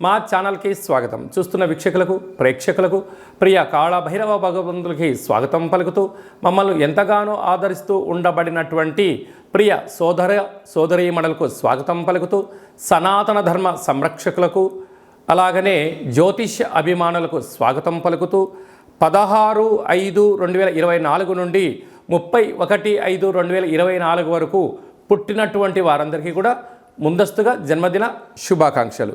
మా ఛానల్కి స్వాగతం. చూస్తున్న వీక్షకులకు ప్రేక్షకులకు ప్రియ కాళభైరవ భగవంతులకి స్వాగతం పలుకుతూ మమ్మల్ని ఎంతగానో ఆదరిస్తూ ఉండబడినటువంటి ప్రియ సోదర సోదరీమణులకు స్వాగతం పలుకుతూ సనాతన ధర్మ సంరక్షకులకు అలాగనే జ్యోతిష్య అభిమానులకు స్వాగతం పలుకుతూ పదహారు ఐదు రెండు వేల ఇరవై నాలుగు నుండి ముప్పై ఒకటి ఐదు రెండు వేల ఇరవై నాలుగు వరకు పుట్టినటువంటి వారందరికీ కూడా ముందస్తుగా జన్మదిన శుభాకాంక్షలు.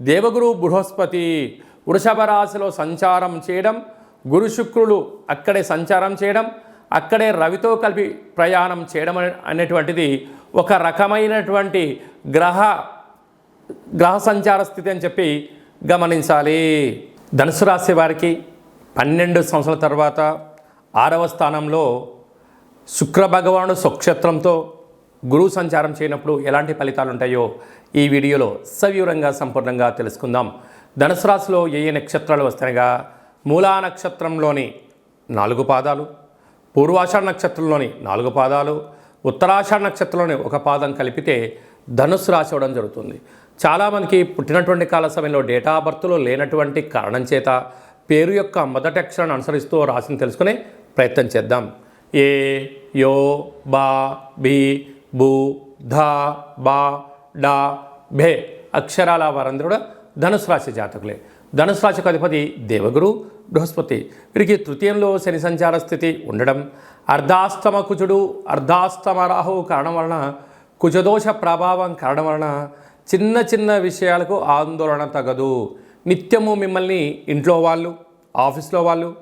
దేవగురు బృహస్పతి వృషభ రాశిలో సంచారం చేయడం గురు శుక్రులు అక్కడే సంచారం చేయడం అక్కడే రవితో కలిపి ప్రయాణం చేయడం అనేటువంటిది ఒక రకమైనటువంటి గ్రహ గ్రహ సంచార స్థితి అని చెప్పి గమనించాలి. ధనుసు రాశి వారికి పన్నెండు సంవత్సరాల తర్వాత ఆరవ స్థానంలో శుక్ర భగవానుడు స్వక్షేత్రంతో గురువు సంచారం చేయనప్పుడు ఎలాంటి ఫలితాలు ఉంటాయో ఈ వీడియోలో సవివరంగా సంపూర్ణంగా తెలుసుకుందాం. ధనుసు రాశిలో ఏ ఏ నక్షత్రాలు వస్తాయగా మూలా నక్షత్రంలోని నాలుగు పాదాలు పూర్వాషాఢ నక్షత్రంలోని నాలుగు పాదాలు ఉత్తరాషాఢ నక్షత్రంలోని ఒక పాదం కలిపితే ధనుసు రాశి అవ్వడం జరుగుతుంది. చాలామందికి పుట్టినటువంటి కాల సమయంలో డేటా ఆఫ్ బర్త్లో లేనటువంటి కారణం చేత పేరు యొక్క మొదటి అక్షరాన్ని అనుసరిస్తూ రాశిని తెలుసుకునే ప్రయత్నం చేద్దాం. ఏ యో బా బి బు ధ బా డా భే అక్షరాల వారందరూ కూడా ధనుసు రాశి జాతకులే. ధనుసు రాశికి అధిపతి దేవగురు బృహస్పతి. వీరికి తృతీయంలో శని సంచార స్థితి ఉండడం. అర్ధాస్తమ కుజుడు అర్ధాస్తమ రాహువు కారణం వలన కుజదోష ప్రభావం కారణం వలన చిన్న చిన్న విషయాలకు ఆందోళన తగదు. నిత్యము మిమ్మల్ని ఇంట్లో వాళ్ళు ఆఫీస్లో వాళ్ళు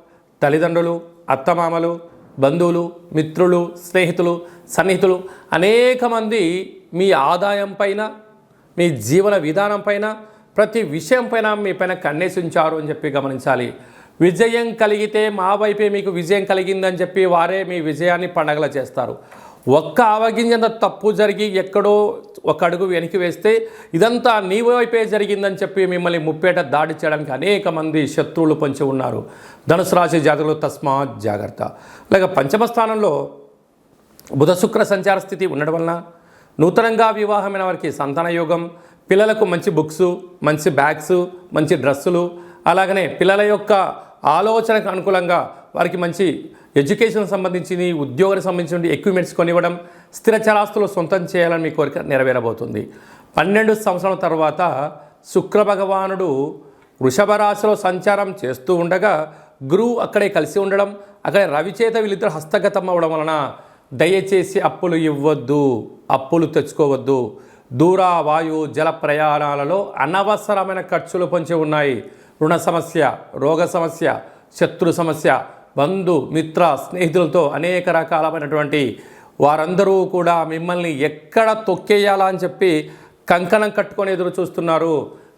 తల్లిదండ్రులు అత్తమామలు బంధువులు మిత్రులు స్నేహితులు సన్నిహితులు అనేక మంది మీ ఆదాయం పైన మీ జీవన విధానం పైన ప్రతి విషయం పైన మీ పైన కన్నేసించారు అని చెప్పి గమనించాలి. విజయం కలిగితే మా వైపే మీకు విజయం కలిగిందని చెప్పి వారే మీ విజయాన్ని పండగల చేస్తారు. ఒక్క ఆవగింజంత తప్పు జరిగి ఎక్కడో ఒక అడుగు వెనక్కి వేస్తే ఇదంతా నీ వైపే జరిగిందని చెప్పి మిమ్మల్ని ముప్పేట దాడి చేయడానికి అనేక మంది శత్రువులు పొంచి ఉన్నారు. ధనుసు రాశి జాతకులు తస్మాత్ జాగ్రత్త. అలాగే పంచమ స్థానంలో బుధ శుక్ర సంచార స్థితి ఉండడం వలన నూతనంగా వివాహమైన వారికి సంతాన యోగం పిల్లలకు మంచి బుక్స్ మంచి బ్యాగ్స్ మంచి డ్రెస్సులు అలాగనే పిల్లల యొక్క ఆలోచనకు అనుకూలంగా వారికి మంచి ఎడ్యుకేషన్ సంబంధించి ఉద్యోగానికి సంబంధించిన ఎక్విప్మెంట్స్ కొనివ్వడం స్థిర చరాస్తులు సొంతం చేయాలని మీ కోరిక నెరవేరబోతుంది. పన్నెండు సంవత్సరాల తర్వాత శుక్రభగవానుడు వృషభ రాశిలో సంచారం చేస్తూ ఉండగా గురువు అక్కడే కలిసి ఉండడం అక్కడే రవిచేత వీళ్ళిద్దరు హస్తగతం అవ్వడం వలన దయచేసి అప్పులు ఇవ్వద్దు అప్పులు తెచ్చుకోవద్దు. దూర వాయు జల ప్రయాణాలలో అనవసరమైన ఖర్చులు పొంచి ఉన్నాయి. రుణ సమస్య రోగ సమస్య శత్రు సమస్య బంధు మిత్ర స్నేహితులతో అనేక రకాలమైనటువంటి వారందరూ కూడా మిమ్మల్ని ఎక్కడ తొక్కేయాలా అని చెప్పి కంకణం కట్టుకొని ఎదురు చూస్తున్నారు.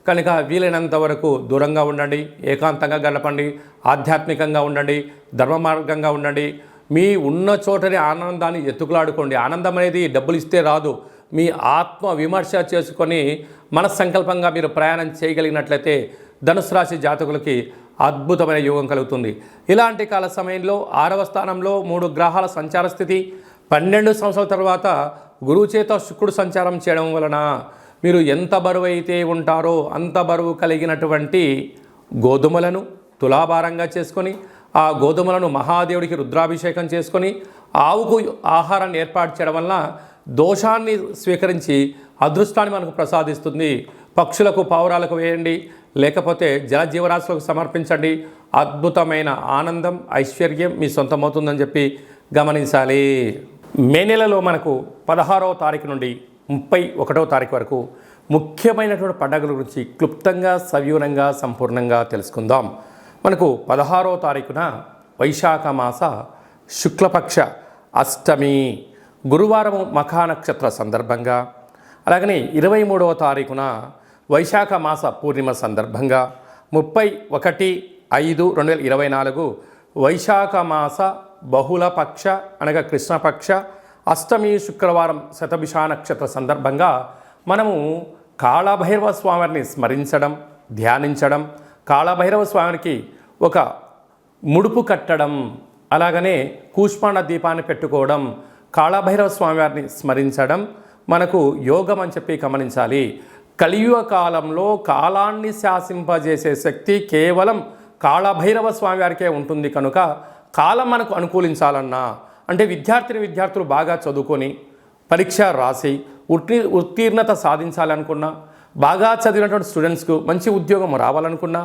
కనుక వీలైనంత వరకు దూరంగా ఉండండి ఏకాంతంగా గడపండి ఆధ్యాత్మికంగా ఉండండి ధర్మ మార్గంగా ఉండండి. మీ ఉన్న చోటని ఆనందాన్ని ఎత్తుకులాడుకోండి. ఆనందం అనేది డబ్బులు ఇస్తే రాదు. మీ ఆత్మ విమర్శ చేసుకొని మనస్సంకల్పంగా మీరు ప్రయాణం చేయగలిగినట్లయితే ధనుసు రాశి జాతకులకి అద్భుతమైన యోగం కలుగుతుంది. ఇలాంటి కాల సమయంలో ఆరవ స్థానంలో మూడు గ్రహాల సంచార స్థితి పన్నెండు సంవత్సరాల తర్వాత గురువు చేత శుక్రుడు సంచారం చేయడం వలన మీరు ఎంత బరువు అయితే ఉంటారో అంత బరువు కలిగినటువంటి గోధుమలను తులాభారంగా చేసుకొని ఆ గోధుమలను మహాదేవుడికి రుద్రాభిషేకం చేసుకొని ఆవుకు ఆహారాన్ని ఏర్పాటు చేయడం వలన దోషాన్ని స్వీకరించి అదృష్టాన్ని మనకు ప్రసాదిస్తుంది. పక్షులకు పావురాలకు వేయండి. లేకపోతే జలజీవరాశులకు సమర్పించండి. అద్భుతమైన ఆనందం ఐశ్వర్యం మీ సొంతమవుతుందని చెప్పి గమనించాలి. మే నెలలో మనకు పదహారవ తారీఖు నుండి ముప్పై ఒకటవ తారీఖు వరకు ముఖ్యమైనటువంటి పండుగల గురించి క్లుప్తంగా సవివరంగా సంపూర్ణంగా తెలుసుకుందాం. మనకు పదహారవ తారీఖున వైశాఖ మాస శుక్లపక్ష అష్టమి గురువారం మఖా నక్షత్ర సందర్భంగా అలాగనే ఇరవై మూడవ తారీఖున వైశాఖ మాస పూర్ణిమ సందర్భంగా ముప్పై ఒకటి ఐదు రెండు వేల ఇరవై నాలుగు వైశాఖ మాస బహుళపక్ష అనగా కృష్ణపక్ష అష్టమి శుక్రవారం శతభిషా నక్షత్ర సందర్భంగా మనము కాళభైరవ స్వామిని స్మరించడం ధ్యానించడం కాళభైరవ స్వామికి ఒక ముడుపు కట్టడం అలాగనే కూష్మాండ దీపాన్ని పెట్టుకోవడం కాళభైరవ స్వామివారిని స్మరించడం మనకు యోగం అని చెప్పి గమనించాలి. కలియుగ కాలంలో కాలాన్ని శాసింపజేసే శక్తి కేవలం కాళభైరవ స్వామివారికే ఉంటుంది కనుక కాలం మనకు అనుకూలించాలన్నా అంటే విద్యార్థిని విద్యార్థులు బాగా చదువుకొని పరీక్ష రాసి ఉత్తీ ఉత్తీర్ణత సాధించాలనుకున్నా బాగా చదివినటువంటి స్టూడెంట్స్కు మంచి ఉద్యోగం రావాలనుకున్నా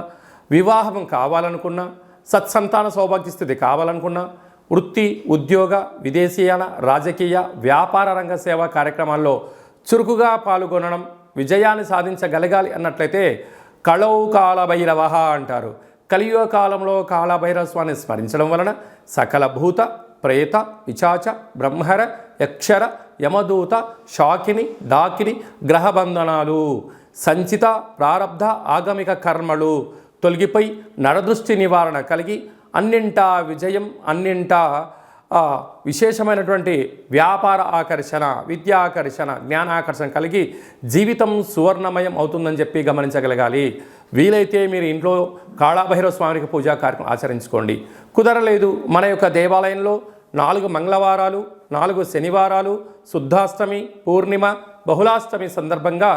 వివాహం కావాలనుకున్నా సత్సంతాన సౌభాగ్య స్థితి కావాలనుకున్నా వృత్తి ఉద్యోగ విదేశీయాల రాజకీయ వ్యాపార రంగ సేవా కార్యక్రమాల్లో చురుకుగా పాల్గొనడం విజయాన్ని సాధించగలగాలి అన్నట్లయితే కళౌ కాలభైరవ అంటారు. కలియుగ కాలంలో కాలభైరవ స్మరించడం వలన సకల భూత ప్రేత పిచాచ బ్రహ్మర యక్షర యమదూత షాకిని డాకిని గ్రహబంధనాలు సంచిత ప్రారబ్ధ ఆగమిక కర్మలు తొలగిపోయి నరదృష్టి నివారణ కలిగి అన్నింటా విజయం అన్నింటా విశేషమైనటువంటి వ్యాపార ఆకర్షణ విద్యా ఆకర్షణ జ్ఞానాకర్షణ కలిగి జీవితం సువర్ణమయం అవుతుందని చెప్పి గమనించగలగాలి. వీలైతే మీరు ఇంట్లో కాళాభైరవ స్వామికి పూజా కార్యక్రమం ఆచరించుకోండి. కుదరలేదు మన యొక్క దేవాలయంలో నాలుగు మంగళవారాలు నాలుగు శనివారాలు శుద్ధాష్టమి పూర్ణిమ బహుళాష్టమి సందర్భంగా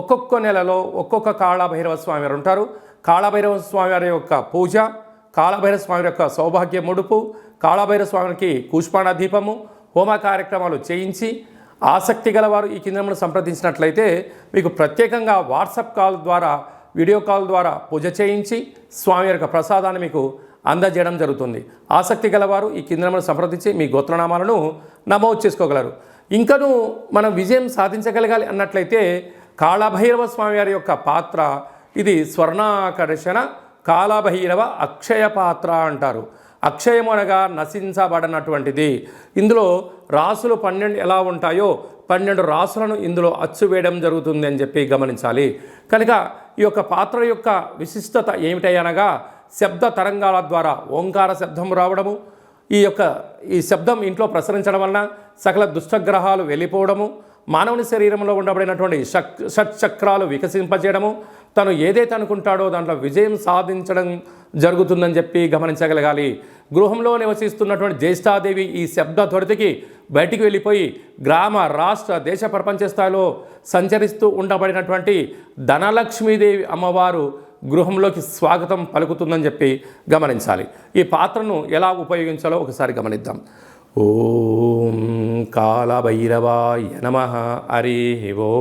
ఒక్కొక్క నెలలో ఒక్కొక్క కాళభైరవ స్వామి వారు ఉంటారు. కాళభైరవ స్వామి వారి యొక్క పూజ కాళభైరవ స్వామి యొక్క సౌభాగ్య ముడుపు కాళభైరవ స్వామికి కూష్పాణ దీపము హోమ కార్యక్రమాలు చేయించి ఆసక్తి గలవారు ఈ కేంద్రమును సంప్రదించినట్లయితే మీకు ప్రత్యేకంగా వాట్సాప్ కాల్ ద్వారా వీడియో కాల్ ద్వారా పూజ చేయించి స్వామి యొక్క ప్రసాదాన్ని మీకు అందజేయడం జరుగుతుంది. ఆసక్తి గలవారు ఈ కేంద్రమును సంప్రదించి మీ గోత్రనామాలను నమోదు చేసుకోగలరు. ఇంకనూ మనం విజయం సాధించగలగాలి అన్నట్లయితే కాళభైరవ స్వామివారి యొక్క పాత్ర ఇది స్వర్ణాకర్షణ కాళభైరవ అక్షయ పాత్ర అంటారు. అక్షయమునగా నశించబడినటువంటిది. ఇందులో రాసులు పన్నెండు ఎలా ఉంటాయో పన్నెండు రాసులను ఇందులో అచ్చు వేయడం జరుగుతుంది అని చెప్పి గమనించాలి. కనుక ఈ యొక్క పాత్ర యొక్క విశిష్టత ఏమిటనగా శబ్ద తరంగాల ద్వారా ఓంకార శబ్దం రావడము ఈ యొక్క ఈ శబ్దం ఇంట్లో ప్రసరించడం వలన సకల దుష్టగ్రహాలు వెళ్ళిపోవడము మానవుని శరీరంలో ఉండబడినటువంటి షక్ షట్చక్రాలు వికసింపజేయడము తను ఏదైతే అనుకుంటాడో దాంట్లో విజయం సాధించడం జరుగుతుందని చెప్పి గమనించగలగాలి. గృహంలో నివసిస్తున్నటువంటి జ్యేష్ఠాదేవి ఈ శబ్ద త్వరితకి బయటికి వెళ్ళిపోయి గ్రామ రాష్ట్ర దేశ ప్రపంచ స్థాయిలో సంచరిస్తూ ఉండబడినటువంటి ధనలక్ష్మీదేవి అమ్మవారు గృహంలోకి స్వాగతం పలుకుతుందని చెప్పి గమనించాలి. ఈ పాత్రను ఎలా ఉపయోగించాలో ఒకసారి గమనిద్దాం. ఓం కాలభైరవాయ నమ. హరి ఓ.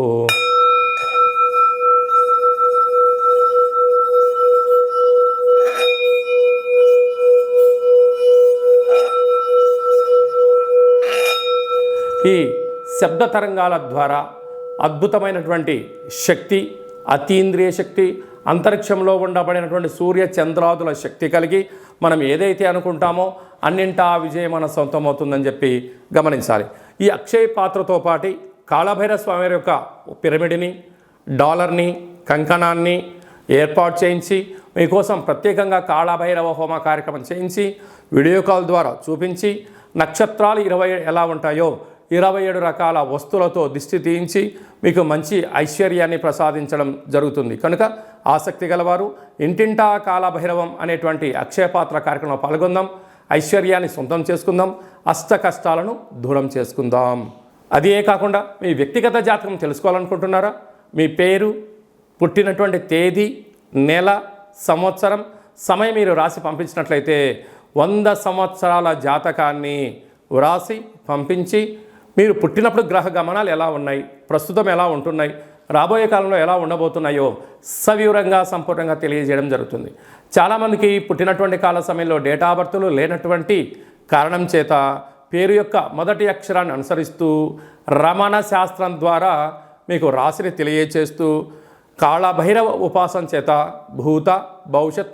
ఈ శబ్ద తరంగాల ద్వారా అద్భుతమైనటువంటి శక్తి అతీంద్రియ శక్తి అంతరిక్షంలో ఉండబడినటువంటి సూర్య చంద్రాదుల శక్తి కలిగి మనం ఏదైతే అనుకుంటామో అన్నింటా ఆ విజయం మన సొంతమవుతుందని చెప్పి గమనించాలి. ఈ అక్షయ పాత్రతో పాటు కాళభైరవ స్వామి యొక్క పిరమిడ్ని డాలర్ని కంకణాన్ని ఏర్పాటు చేయించి మీకోసం ప్రత్యేకంగా కాళభైరవ హోమ కార్యక్రమం చేయించి వీడియో కాల్ ద్వారా చూపించి నక్షత్రాలు ఇరవై ఎలా ఉంటాయో ఇరవై ఏడు రకాల వస్తువులతో దిష్టి తీయించి మీకు మంచి ఐశ్వర్యాన్ని ప్రసాదించడం జరుగుతుంది. కనుక ఆసక్తి గలవారు ఇంటింటా కాలభైరవం అనేటువంటి అక్షయపాత్ర కార్యక్రమంలో పాల్గొందాం. ఐశ్వర్యాన్ని సొంతం చేసుకుందాం. అష్ట కష్టాలను దూరం చేసుకుందాం. అదే కాకుండా మీ వ్యక్తిగత జాతకం తెలుసుకోవాలనుకుంటున్నారా? మీ పేరు పుట్టినటువంటి తేదీ నెల సంవత్సరం సమయం మీరు రాసి పంపించినట్లయితే వంద సంవత్సరాల జాతకాన్ని వ్రాసి పంపించి మీరు పుట్టినప్పుడు గ్రహ గమనాలు ఎలా ఉన్నాయి? ప్రస్తుతం ఎలా ఉంటున్నాయి? రాబోయే కాలంలో ఎలా ఉండబోతున్నాయో సవివరంగా సంపూర్ణంగా తెలియజేయడం జరుగుతుంది. చాలామందికి పుట్టినటువంటి కాల సమయంలో డేటా బర్తులు లేనటువంటి కారణం చేత పేరు యొక్క మొదటి అక్షరాన్ని అనుసరిస్తూ రమణ శాస్త్రం ద్వారా మీకు రాశిని తెలియచేస్తూ కాళభైరవ ఉపాసన చేత భూత భవిష్యత్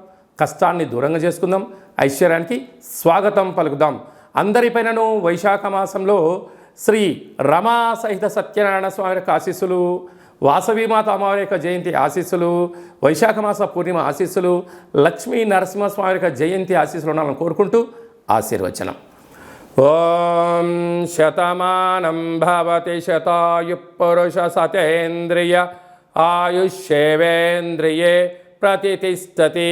కష్టాన్ని దూరంగా చేసుకుందాం. ఐశ్వర్యానికి స్వాగతం పలుకుదాం. అందరిపైనను వైశాఖ మాసంలో శ్రీ రమా సహిత సత్యనారాయణ స్వామి యొక్క ఆశీస్సులు వాసవీమాత అమ్మవారి యొక్క జయంతి ఆశీస్సులు వైశాఖ మాస పూర్ణిమ ఆశీస్సులు లక్ష్మీ నరసింహస్వామి యొక్క జయంతి ఆశీస్సులు ఉండాలని కోరుకుంటూ ఆశీర్వచనం. ఓం శతమానం భవతి శతాయు పురుష సతేంద్రియ ఆయుష్యేవేంద్రియే ప్రతిష్టతి